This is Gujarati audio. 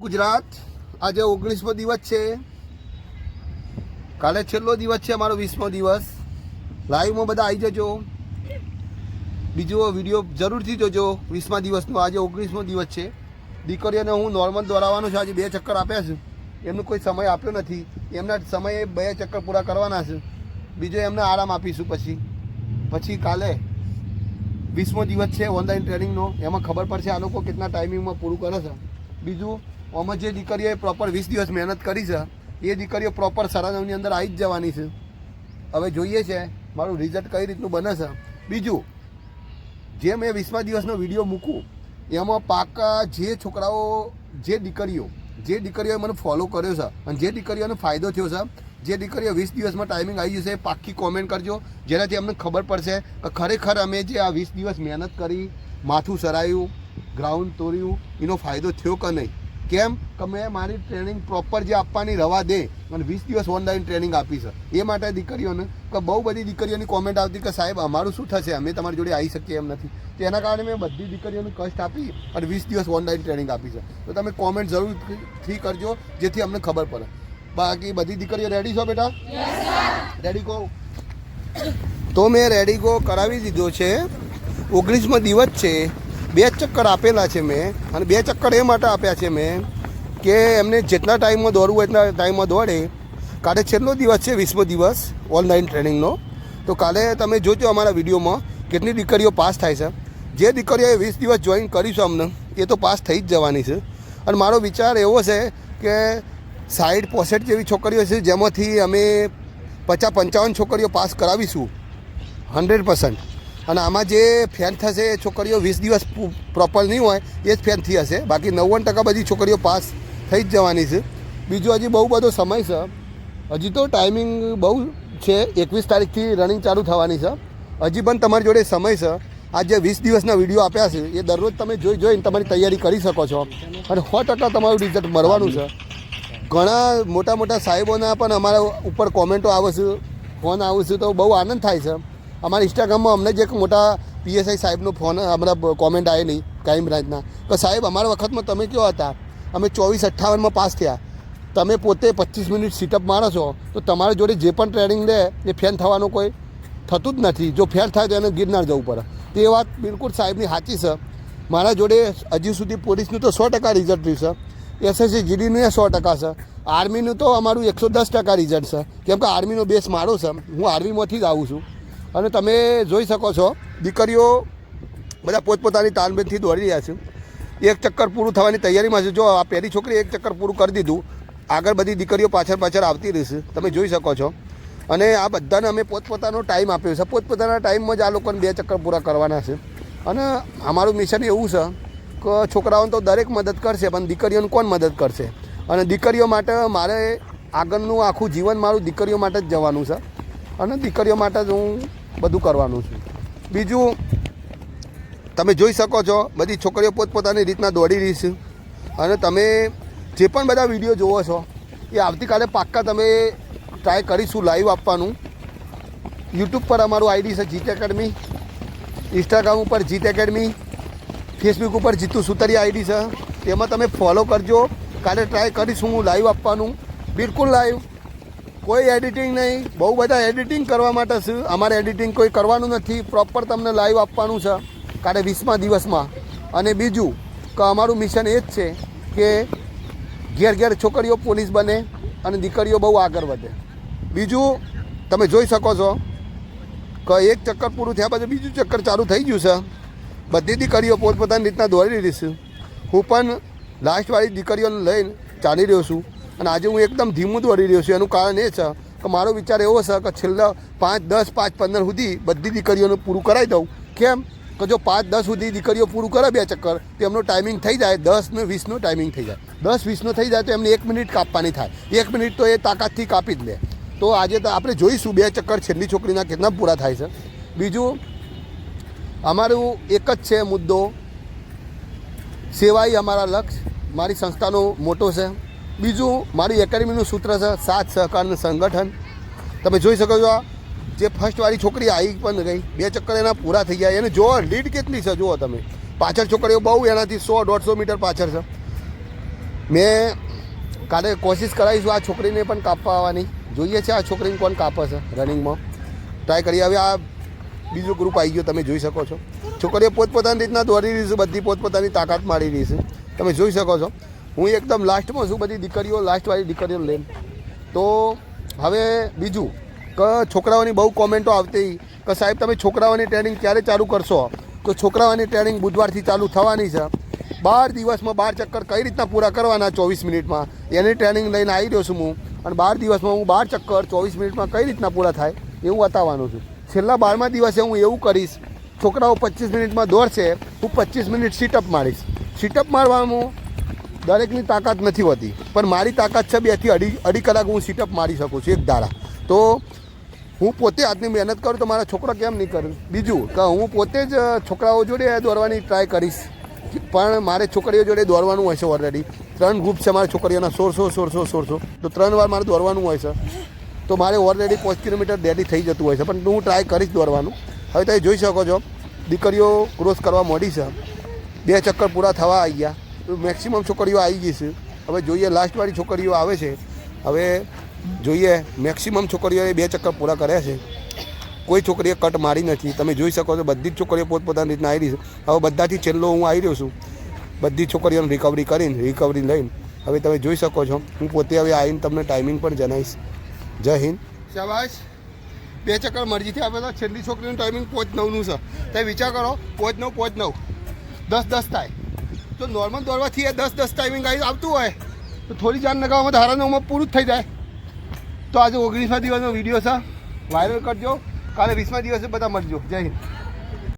ગુજરાત, આજે ઓગણીસમો દિવસ છે. કાલે છેલ્લો દિવસ છે અમારો વીસમો દિવસ. લાઈવમાં બધા આવી જજો. બીજો વીડિયો જરૂરથી જોજો. વીસમા દિવસનો આજે ઓગણીસમો દિવસ છે. દીકરીઓને હું નોર્મલ દોરાવવાનો છું. આજે બે ચક્કર આપ્યા છું. એમનો કોઈ સમય આપ્યો નથી. એમના સમયે બે ચક્કર પૂરા કરવાના છે. બીજો એમને આરામ આપીશું પછી. પછી કાલે વીસમો દિવસ છે ઓનલાઈન ટ્રેનિંગનો. એમાં ખબર પડશે આ લોકો કેટલા ટાઈમિંગમાં પૂરું કરે છે. બીજું આમાં જે દીકરીઓએ પ્રોપર વીસ દિવસ મહેનત કરી છે, એ દીકરીઓ પ્રોપર સરાનવની અંદર આવી જ જવાની છે. હવે જોઈએ છે, મારું રિઝલ્ટ કઈ રીતનું બને છે. બીજું, જે મેં વીસમા દિવસનો વીડિયો મૂકું, એમાં પાકા જે છોકરાઓ, જે દીકરીઓ, જે દીકરીઓએ મને ફોલો કર્યો છે, અને જે દીકરીઓને ફાયદો થયો છે, જે દીકરીઓ વીસ દિવસમાં ટાઈમિંગ આવી જશે પાક્કી કોમેન્ટ કરજો. જેનાથી અમને ખબર પડશે કે ખરેખર અમે જે આ વીસ દિવસ મહેનત કરી, માથું સરાયું ગ્રાઉન્ડ તોડ્યું, એનો ફાયદો થયો કે નહીં. કેમ? કે મેં મારી ટ્રેનિંગ પ્રોપર જે આપવાની રવા દે અને વીસ દિવસ ઓનલાઈન ટ્રેનિંગ આપી છે. એ માટે દીકરીઓને કે બહુ બધી દીકરીઓની કોમેન્ટ આવતી કે સાહેબ અમારું શું થશે? અમે તમારી જોડે આવી શકીએ એમ નથી. તો એના કારણે મેં બધી દીકરીઓને કષ્ટ આપી અને વીસ દિવસ ઓનલાઈન ટ્રેનિંગ આપી છે. તો તમે કોમેન્ટ જરૂરથી કરજો જેથી અમને ખબર પડે. બાકી બધી દીકરીઓ રેડી છો બેટા? રેડી કહો તો મેં રેડી ગો કરાવી દીધો છે. ઓગણીસમો દિવસ છે. બે ચક્કર આપેલા છે મેં અને બે ચક્કર એ માટે આપ્યા છે મેં કે એમને જેટલા ટાઈમમાં દોડવું એટલા ટાઈમમાં દોડે. કાલે છેલ્લો દિવસ છે, વીસમો દિવસ ઓનલાઈન ટ્રેનિંગનો તો કાલે તમે જોજો અમારા વિડીયોમાં કેટલી દીકરીઓ પાસ થાય છે. જે દીકરીઓએ વીસ દિવસ જોઈન કરીશું અમને, એ તો પાસ થઈ જ જવાની છે. અને મારો વિચાર એવો છે કે સાઠ પોસઠ જેવી છોકરીઓ છે, જેમાંથી અમે પચાસ, પંચાવન છોકરીઓ પાસ કરાવીશું. Hundred percent. અને આમાં જે ફેન થશે, એ છોકરીઓ વીસ દિવસ પ્રોપર નહીં હોય, એ જ ફેન થઈ હશે. બાકી નવ્વાણું ટકા બધી છોકરીઓ પાસ થઈ જ જવાની છે. બીજું હજી બહુ બધો સમય છે. હજી તો ટાઈમિંગ બહુ છે. એકવીસ તારીખથી રનિંગ ચાલુ થવાની છે. હજી પણ તમારી જોડે સમય છે. આ જે વીસ દિવસના વીડિયો આપ્યા છે, એ દરરોજ તમે જોઈ જોઈને તમારી તૈયારી કરી શકો છો. અને સો ટકા તમારું રિઝલ્ટ મળવાનું છે. ઘણા મોટા મોટા સાહેબોના પણ અમારા ઉપર કોમેન્ટો આવે છે ફોન આવે છે તો બહુ આનંદ થાય છે. અમારા ઇન્સ્ટાગ્રામમાં અમને જે એક મોટા પીએસઆઈ સાહેબનો ફોન અમારા કોમેન્ટ આવેલી ક્રાઇમ બ્રાન્ચના તો સાહેબ, અમારા વખતમાં તમે કેવા હતા? અમે ચોવીસ અઠ્ઠાવનમાં પાસ થયા. તમે પોતે પચીસ મિનિટ સીટઅપ મારો છો તો તમારી જોડે જે પણ ટ્રેનિંગ લે, એ ફેન થવાનું કોઈ થતું જ નથી. જો ફેલ થાય તો એને ગિરનાર જવું પડે. તે વાત બિલકુલ સાહેબની સાચી છે. મારા જોડે હજી સુધી પોલીસનું તો સો ટકા રિઝલ્ટ રહ્યું છે. એસએસસી જીડીનું એ સો ટકા છે. આર્મીનું તો અમારું એકસો દસ ટકા રિઝલ્ટ છે. કેમ કે આર્મીનો બેસ મારો છે. હું આર્મીમાંથી જ આવું છું. અને તમે જોઈ શકો છો, દીકરીઓ બધા પોતપોતાની તાલમેલથી દોડી રહ્યા છે. એક ચક્કર પૂરું થવાની તૈયારીમાં છે. જો આ પહેલી છોકરી એક ચક્કર પૂરું કરી દીધું, આગળ બધી દીકરીઓ પાછળ પાછળ આવતી રહેશે. તમે જોઈ શકો છો. અને આ બધાને અમે પોતપોતાનો ટાઈમ આપ્યો છે. પોતપોતાના ટાઈમમાં જ આ લોકોને બે ચક્કર પૂરા કરવાના છે. અને અમારું મિશન એવું છે કે છોકરાઓને તો દરેક મદદ કરશે, પણ દીકરીઓને કોણ મદદ કરશે? અને દીકરીઓ માટે મારે આગળનું આખું જીવન મારું દીકરીઓ માટે જ જવાનું છે. અને દીકરીઓ માટે જ હું બધું કરવાનું છું. બીજું, તમે જોઈ શકો છો, બધી છોકરીઓ પોતપોતાની રીતના દોડી રહી છે. અને તમે જે પણ બધા વીડિયો જોવો છો, એ આવતીકાલે પાક્કા તમે ટ્રાય કરીશું લાઈવ આપવાનું. યુટ્યુબ પર અમારું આઈડી છે જીત એકેડમી ઇન્સ્ટાગ્રામ ઉપર જીત એકેડમી ફેસબુક ઉપર જીતુ સુતરી આઈડી છે. તેમાં તમે ફોલો કરજો. કાલે ટ્રાય કરીશું હું લાઈવ આપવાનું. બિલકુલ લાઈવ કોઈ એડિટિંગ નહીં. બહુ બધા એડિટિંગ કરવા માટે છે. અમારે એડિટિંગ કોઈ કરવાનું નથી. પ્રોપર તમને લાઈવ આપવાનું છે. કાલે વીસમા દિવસમાં. અને બીજું કે અમારું મિશન એ જ છે કે ઘેર ઘેર છોકરીઓ પોલીસ બને અને દીકરીઓ બહુ આગળ વધે. બીજું, તમે જોઈ શકો છો કે એક ચક્કર પૂરું થયા પછી બીજું ચક્કર ચાલુ થઈ ગયું છે. બધી દીકરીઓ પોતપોતાની રીતના દોડી રહી છે. હું પણ લાસ્ટવાળી દીકરીઓને લઈને ચાલી રહ્યો છું. અને આજે હું એકદમ ધીમું દોડી રહ્યો છું. એનું કારણ એ છે કે મારો વિચાર એવો છે કે છેલ્લા પાંચ, દસ, પાંચ, પંદર સુધી બધી દીકરીઓને પૂરું કરાવી દઉં. કેમ? કે જો પાંચ, દસ સુધી દીકરીઓ પૂરું કરે બે ચક્કર, તો એમનો ટાઈમિંગ થઈ જાય દસ ને વીસનો ટાઈમિંગ થઈ જાય. દસ, વીસનો થઈ જાય તો એમને એક મિનિટ કાપવાની થાય. એક મિનિટ તો એ તાકાતથી કાપી જ લે. તો આજે તો આપણે જોઈશું બે ચક્કર છેલ્લી છોકરીના કેટલા પૂરા થાય છે. બીજું, અમારું એક જ છે મુદ્દો, સેવાઈ અમારા લક્ષ્ય મારી સંસ્થાનો મોટો છે. બીજું મારી એકેડમીનું સૂત્ર છે, સાથ સહકારનું સંગઠન. તમે જોઈ શકો છો જે ફર્સ્ટવાળી છોકરી આવી પણ ગઈ. બે ચક્કર એના પૂરા થઈ ગયા. એને જોવો લીડ કેટલી છે, જુઓ તમે. પાછળ છોકરીઓ બહુ એનાથી સો, દોઢસો મીટર પાછળ છે. મેં કાલે કોશિશ કરાવીશું આ છોકરીને પણ કાપવા આવવાની જોઈએ છે આ છોકરીને કોણ કાપે છે રનિંગમાં. ટ્રાય કરીએ. હવે આ બીજું ગ્રુપ આવી ગયો, તમે જોઈ શકો છો. છોકરીઓ પોતપોતાની રીતના દોડી રહી છે, બધી પોતપોતાની તાકાત મારી રહી છે. તમે જોઈ શકો છો. હું એકદમ લાસ્ટમાં છું, બધી દીકરીઓ લાસ્ટવાળી દીકરીઓ લઈને. તો હવે બીજું, કે છોકરાઓની બહુ કોમેન્ટો આવતી. કે સાહેબ, તમે છોકરાઓની ટ્રેનિંગ ક્યારે ચાલુ કરશો? તો છોકરાઓની ટ્રેનિંગ બુધવારથી ચાલુ થવાની છે. બાર દિવસમાં બાર ચક્કર કઈ રીતના પૂરા કરવાના ચોવીસ મિનિટમાં? એની ટ્રેનિંગ લઈને આવી રહ્યો છું હું. અને બાર દિવસમાં હું બાર ચક્કર ચોવીસ મિનિટમાં કઈ રીતના પૂરા થાય એવું બતાવવાનું છું. છેલ્લા બારમા દિવસે હું એવું કરીશ, છોકરાઓ પચીસ મિનિટમાં દોડશે, હું પચીસ મિનિટ સીટઅપ મારીશ. સીટઅપ મારવામાં દરેકની તાકાત નથી હોતી. પણ મારી તાકાત છે બેથી અઢી અઢી કલાક હું સીટઅપ મારી શકું છું એક ધારા. તો હું પોતે આજની મહેનત કરું તો મારા છોકરા કેમ નહીં કરું? બીજું કે હું પોતે જ છોકરાઓ જોડે દોડવાની ટ્રાય કરીશ. પણ મારે છોકરીઓ જોડે દોડવાનું હોય છે ઓલરેડી ત્રણ ગ્રુપ છે મારા છોકરીઓના સોળસો સોળસો સોળસો તો ત્રણ વાર મારે દોડવાનું હોય છે. તો મારે ઓલરેડી પાંચ કિલોમીટર ડેલી થઈ જતું હોય છે. પણ હું ટ્રાય કરીશ દોડવાનું. હવે તમે જોઈ શકો છો, દીકરીઓ ક્રોસ કરવા મોડી છે. બે ચક્કર પૂરા થવા આવી ગયા. મેક્સિમમ છોકરીઓ આવી ગઈ છે. હવે જોઈએ લાસ્ટવાળી છોકરીઓ આવે છે. હવે જોઈએ મેક્સિમમ છોકરીઓએ બે ચક્કર પૂરા કર્યા છે. કોઈ છોકરીએ કટ મારી નથી. તમે જોઈ શકો છો બધી જ છોકરીઓ પોતપોતાની રીતના આવી છે. હવે બધાથી છેલ્લો હું આવી રહ્યો છું. બધી છોકરીઓને રિકવરી કરીને રિકવરી લઈને. હવે તમે જોઈ શકો છો. હું પોતે હવે આવીને તમને ટાઈમિંગ પણ જણાવીશ. જય હિન્દ. શાબાશ. બે ચક્કર મરજીથી આપે છેલ્લી છોકરીનું ટાઈમિંગ પોચ નવનું છે. તમે વિચાર કરો, પોચ નવ પોચ નવ. દસ દસ થાય. તો નોર્મલ દોડવાથી એ દસ દસ ટાઈમિંગ આવી આવતું હોય, તો થોડી જાન લગાવવામાં તો ઉમર પૂરું જ થઈ જાય. તો આજે ઓગણીસમા દિવસનો વીડિયો છે. વાયરલ કરજો. કાલે વીસમા દિવસે બધા મળજો જય હિન્દ.